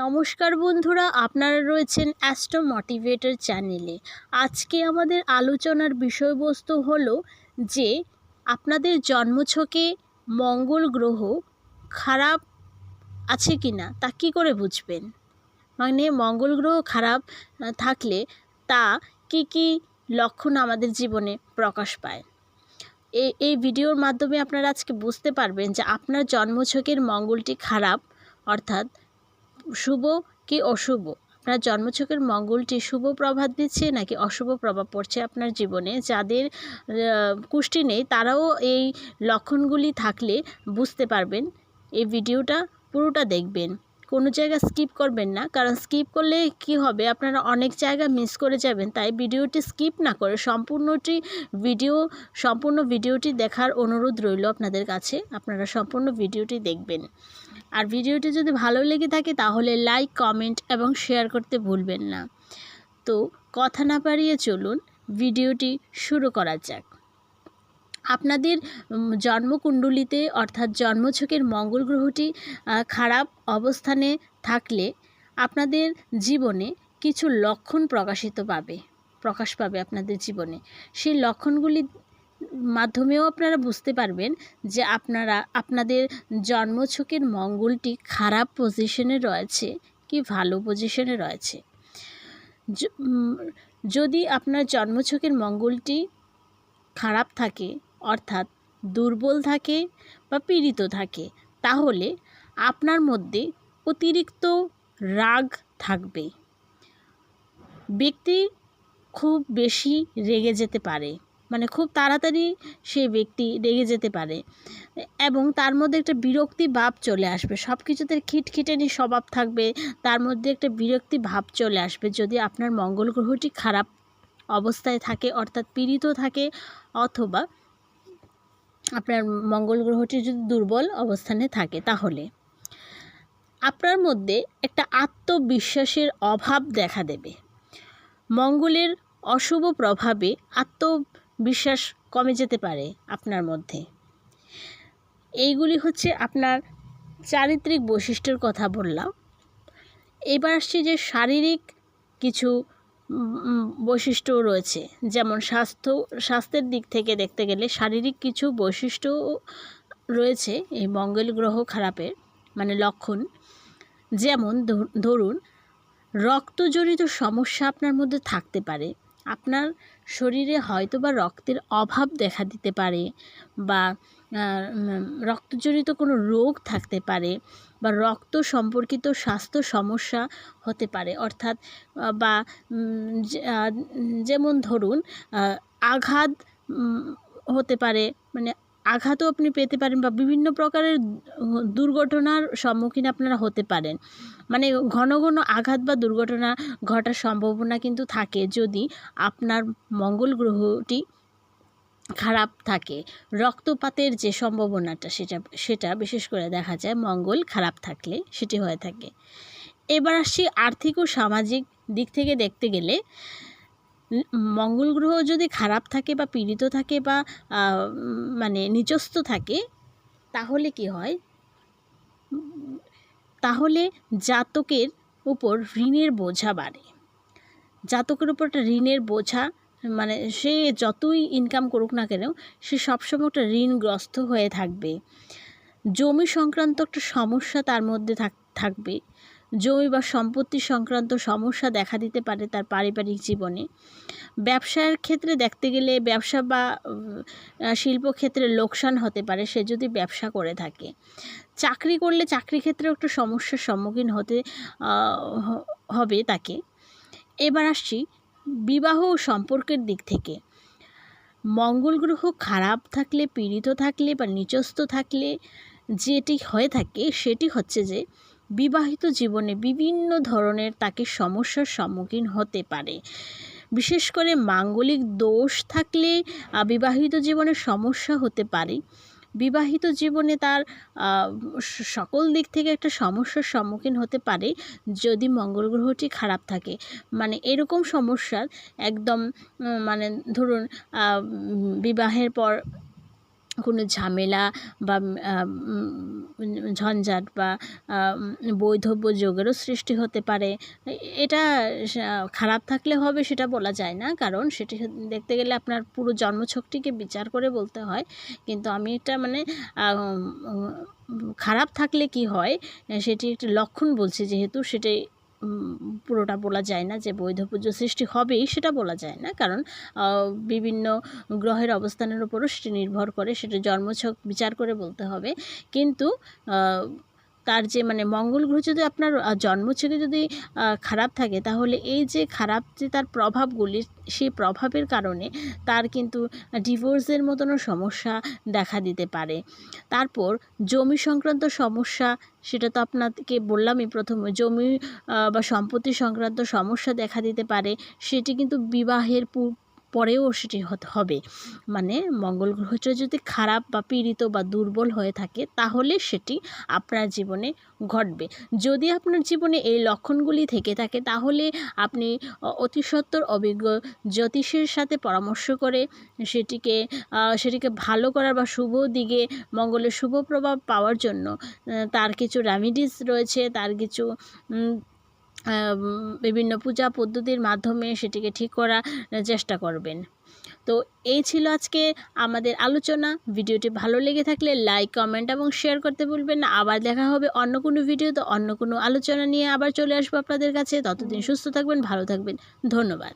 নমস্কার বন্ধুরা, আপনারা রয়েছেন অ্যাস্ট্রো মোটিভেটর চ্যানেলে আজকে আমাদের আলোচনার বিষয়বস্তু হলো যে, আপনাদের জন্মছকে মঙ্গল গ্রহ খারাপ আছে কি না তা কী করে বুঝবেন? মানে মঙ্গল গ্রহ খারাপ থাকলে তা কি কি লক্ষণ আমাদের জীবনে প্রকাশ পায়? এই এই ভিডিওর মাধ্যমে আপনারা আজকে বুঝতে পারবেন যে আপনার জন্মছকের মঙ্গলটি খারাপ, অর্থাৎ শুভ কি অশুভ? আপনার জন্মছকের মঙ্গলটি শুভ প্রভাব দিচ্ছে নাকি অশুভ প্রভাব পড়ছে আপনার জীবনে? যাদের কুষ্টি নেই, তারাও এই লক্ষণগুলি থাকলে বুঝতে পারবেন। এই ভিডিওটা পুরোটা দেখবেন। কোনো জায়গা স্কিপ করবেন না, কারণ স্কিপ করলে কি হবে? আপনারা অনেক জায়গা মিস করে যাবেন, তাই ভিডিওটি স্কিপ না করে সম্পূর্ণটি ভিডিও, সম্পূর্ণ ভিডিওটি দেখার অনুরোধ রইল আপনাদের কাছে। আপনারা সম্পূর্ণ ভিডিওটি দেখবেন। আর ভিডিওটি যদি ভালো লেগে থাকে তাহলে লাইক, কমেন্ট এবং শেয়ার করতে ভুলবেন না। তো কথা না পারিয়ে চলুন, ভিডিওটি শুরু করা যাক। আপনাদের জন্মকুণ্ডলিতে অর্থাৎ জন্মছকের মঙ্গল গ্রহটি খারাপ অবস্থানে থাকলে আপনাদের জীবনে কিছু লক্ষণ প্রকাশিত পাবে, প্রকাশ পাবে আপনাদের জীবনে। সেই লক্ষণগুলি মাধ্যমেও আপনারা বুঝতে পারবেন যে আপনারা, আপনাদের জন্মছকের মঙ্গলটি খারাপ পজিশনে রয়েছে কি ভালো পজিশনে রয়েছে? যদি আপনার জন্মছকের মঙ্গলটি খারাপ থাকে, অর্থাৎ দুর্বল থাকে বা পীড়িত থাকে, তাহলে আপনার মধ্যে অতিরিক্ত রাগ থাকবে। ব্যক্তি খুব বেশি রেগে যেতে পারে। মানে খুব তাড়াতাড়ি সেই ব্যক্তি রেগে যেতে পারে। এবং তার মধ্যে একটা বিরক্তি ভাব চলে আসবে। সব কিছুতে খিটখিটানি স্বভাব থাকবে। তার মধ্যে একটা বিরক্তি ভাব চলে আসবে। যদি আপনার মঙ্গল গ্রহটি খারাপ অবস্থায় থাকে, অর্থাৎ পীড়িত থাকে, অথবা আপনার মঙ্গল গ্রহটি যদি দুর্বল অবস্থানে থাকে, তাহলে আপনার মধ্যে একটা আত্মবিশ্বাসের অভাব দেখা দেবে। মঙ্গলের অশুভ প্রভাবে আত্মবিশ্বাস কমে যেতে পারে আপনার মধ্যে। এইগুলি হচ্ছে আপনার চারিত্রিক বৈশিষ্ট্যের কথা বললাম। এবার আসছে যে শারীরিক কিছু বৈশিষ্ট্য রয়েছে। যেমন স্বাস্থ্য, স্বাস্থ্যের দিক থেকে দেখতে গেলে শারীরিক কিছু বৈশিষ্ট্য রয়েছে এই মঙ্গল গ্রহ খারাপের মানে লক্ষণ। যেমন ধরুন, রক্তজনিত সমস্যা আপনার মধ্যে থাকতে পারে। আপনার শরীরে হয়তো বা রক্তের অভাব দেখা দিতে পারে বা রক্তজনিত কোনো রোগ থাকতে পারে বা রক্ত সম্পর্কিত স্বাস্থ্য সমস্যা হতে পারে। অর্থাৎ বা যেমন ধরুন আঘাত হতে পারে মানে আঘাতও আপনি পেতে পারেন বা বিভিন্ন প্রকারের দুর্ঘটনার সম্মুখীন আপনারা হতে পারেন। মানে ঘন ঘন আঘাত বা দুর্ঘটনা ঘটার সম্ভাবনা কিন্তু থাকে যদি আপনার মঙ্গল গ্রহটি খারাপ থাকে। রক্তপাতের যে সম্ভাবনাটা সেটা সেটা বিশেষ করে দেখা যায় মঙ্গল খারাপ থাকলে সেটি হয়ে থাকে। এবার আসছি আর্থিক ও সামাজিক দিক থেকে দেখতে গেলে মঙ্গল গ্রহ যদি খারাপ থাকে বা পীড়িত থাকে বা মানে নিচস্থ থাকে, তাহলে কি হয়? তাহলে জাতকের উপর ঋণের বোঝা বাড়ে। জাতকের উপর একটা ঋণের বোঝা মানে সে যতই ইনকাম করুক না কেন, সে সবসময় একটা ঋণগ্রস্ত হয়ে থাকবে। জমি সংক্রান্ত একটা সমস্যা তার মধ্যে থাক, থাকবে। জমি বা সম্পত্তি সংক্রান্ত সমস্যা দেখা দিতে পারে তার পারিবারিক জীবনে। ব্যবসার ক্ষেত্রে দেখতে গেলে ব্যবসা বা উম, আহ, শিল্পক্ষেত্রে লোকসান হতে পারে সে যদি ব্যবসা করে থাকে। চাকরি করলে চাকরি ক্ষেত্রে একটু সমস্যার সম্মুখীন হতে হবে তাকে। এবার আসছি বিবাহ ও সম্পর্কের দিক থেকে। মঙ্গল গ্রহ খারাপ থাকলে পীড়িত থাকলে বা নিচস্থ থাকলে যেটি হয়ে থাকে সেটি হচ্ছে যে বিবাহিত জীবনে বিভিন্ন ধরনের তাকে সমস্যার সম্মুখীন হতে পারে। বিশেষ করে মাঙ্গলিক দোষ থাকলে বিবাহিত জীবনে সমস্যা হতে পারে। বিবাহিত জীবনে তার সকল দিক থেকে একটা সমস্যার সম্মুখীন হতে পারে যদি মঙ্গল গ্রহটি খারাপ থাকে। মানে এরকম সমস্যার একদম মানে ধরুন বিবাহের পর কোনো ঝামেলা বা ঝঞ্ঝাট বা বৈধব্য যোগেরও সৃষ্টি হতে পারে। এটা খারাপ থাকলে হবে সেটা বলা যায় না। কারণ সেটি দেখতে গেলে আপনার পুরো জন্মছকটিকে বিচার করে বলতে হয়। কিন্তু আমি এটা মানে খারাপ থাকলে কি হয় সেটি একটি লক্ষণ বলছি। যেহেতু উম, পুরোটা বলা যায় না যে বৈধ পুজো সৃষ্টি হবেই সেটা বলা যায় না। কারণ বিভিন্ন গ্রহের অবস্থানের উপরও সেটি নির্ভর করে, সেটা জন্মছক বিচার করে বলতে হবে। কিন্তু তার যে মানে মঙ্গল গ্রহ যদি আপনার জন্ম জন্মছকে যদি খারাপ থাকে, তাহলে এই যে খারাপ যে তার প্রভাবগুলি, সেই প্রভাবের কারণে তার কিন্তু ডিভোর্সের মতনও সমস্যা দেখা দিতে পারে। তারপর জমি সংক্রান্ত সমস্যা, সেটা তো আপনাকে বললামই প্রথমে, জমি বা সম্পত্তি সংক্রান্ত সমস্যা দেখা দিতে পারে, সেটি কিন্তু বিবাহের পরেও সেটি হবে। মানে মঙ্গল গ্রহটা যদি খারাপ বা পীড়িত বা দুর্বল হয়ে থাকে, তাহলে সেটি আপনার জীবনে ঘটবে। যদি আপনার জীবনে এই লক্ষণগুলি থেকে থাকে, তাহলে আপনি অতি সত্বর, অভিজ্ঞ জ্যোতিষের সাথে পরামর্শ করে সেটিকে সেটিকে ভালো করার বা শুভ দিকে, মঙ্গলের শুভ প্রভাব পাওয়ার জন্য তার কিছু রেমিডিস রয়েছে, তার কিছু বিভিন্ন পূজা পদ্ধতির মাধ্যমে সেটিকে ঠিক করার চেষ্টা করবেন। তো এই ছিল আজকে আমাদের আলোচনা। ভিডিওটি ভালো লেগে থাকলে লাইক কমেন্ট এবং শেয়ার করতে ভুলবেন না। আবার দেখা হবে অন্য কোনো ভিডিও তো অন্য কোনো আলোচনা নিয়ে আবার চলে আসব আপনাদের কাছে। ততদিন সুস্থ থাকবেন, ভালো থাকবেন। ধন্যবাদ।